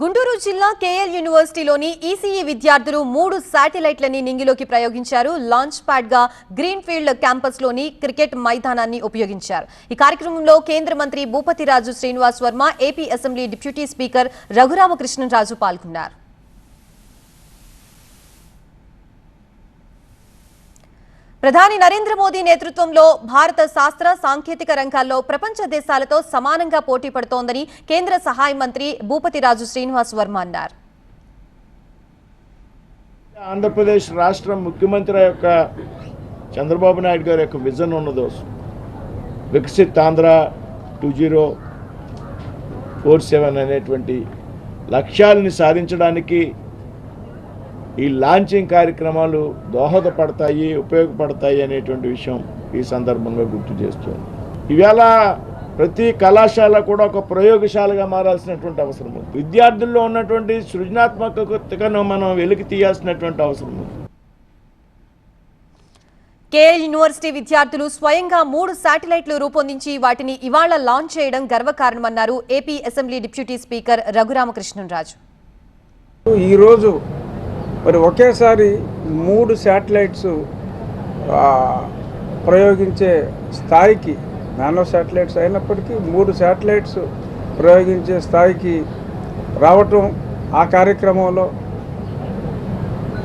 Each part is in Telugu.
గుంటూరు జిల్లా కేఎల్ యూనివర్సిటీలోని ఈసీఈ విద్యార్థులు మూడు శాటిలైట్లని నింగిలోకి ప్రయోగించారు. లాంచ్ ప్యాడ్గా గ్రీన్ ఫీల్డ్ క్యాంపస్లోని క్రికెట్ మైదానాన్ని ఉపయోగించారు. ఈ కార్యక్రమంలో కేంద్ర మంత్రి Bhupathiraju Srinivas Varma AP assembly deputy speaker Raghuramakrishnaraju పాల్గొన్నారు. ప్రధాని నరేంద్ర మోదీ నేతృత్వంలో భారత శాస్త్ర సాంకేతిక రంగాల్లో ప్రపంచ దేశాలతో సమానంగా పోటీ పడుతోందని కేంద్ర సహాయ మంత్రి భూపతిరాజు శ్రీనివాస్ వర్మ అన్నారు. ఆంధ్రప్రదేశ్ రాష్ట్ర ముఖ్యమంత్రి యొక్క చంద్రబాబు నాయుడు గారి యొక్క విజన్ ఉన్నదో Viksit Andhra two zero four seven అనేటువంటి లక్ష్యాలని సాధించడానికి ఈ లాంచింగ్ కార్యక్రమాలు దోహదపడతాయి ఉపయోగపడతాయి అనేటువంటి విషయం ఈ సందర్భంగా గుర్తు చేస్తుంది. ఇవాళ ప్రతి కళాశాల కూడా ఒక ప్రయోగశాలగా మారాల్సినటువంటి అవసరం ఉంది. విద్యార్థుల్లో ఉన్నటువంటి సృజనాత్మకతను మనం వెలికి తీయాల్సినటువంటి అవసరం ఉంది. కేఎల్ యూనివర్సిటీ విద్యార్థులు స్వయంగా మూడు శాటిలైట్లు రూపొందించి వాటిని ఇవాళ లాంచ్ చేయడం గర్వకారణమన్నారు AP assembly deputy speaker Raghuramakrishnaraju ఈరోజు మరి ఒకేసారి మూడు శాటిలైట్స్ ప్రయోగించే స్థాయికి నానో శాటిలైట్స్ అయినప్పటికీ మూడు శాటిలైట్స్ ప్రయోగించే స్థాయికి రావటం ఆ కార్యక్రమంలో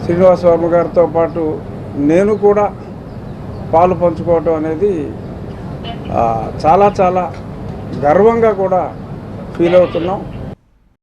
శ్రీనివాస వర్మ గారితో పాటు నేను కూడా పాలు పంచుకోవటం అనేది చాలా చాలా గర్వంగా కూడా ఫీల్ అవుతున్నాం.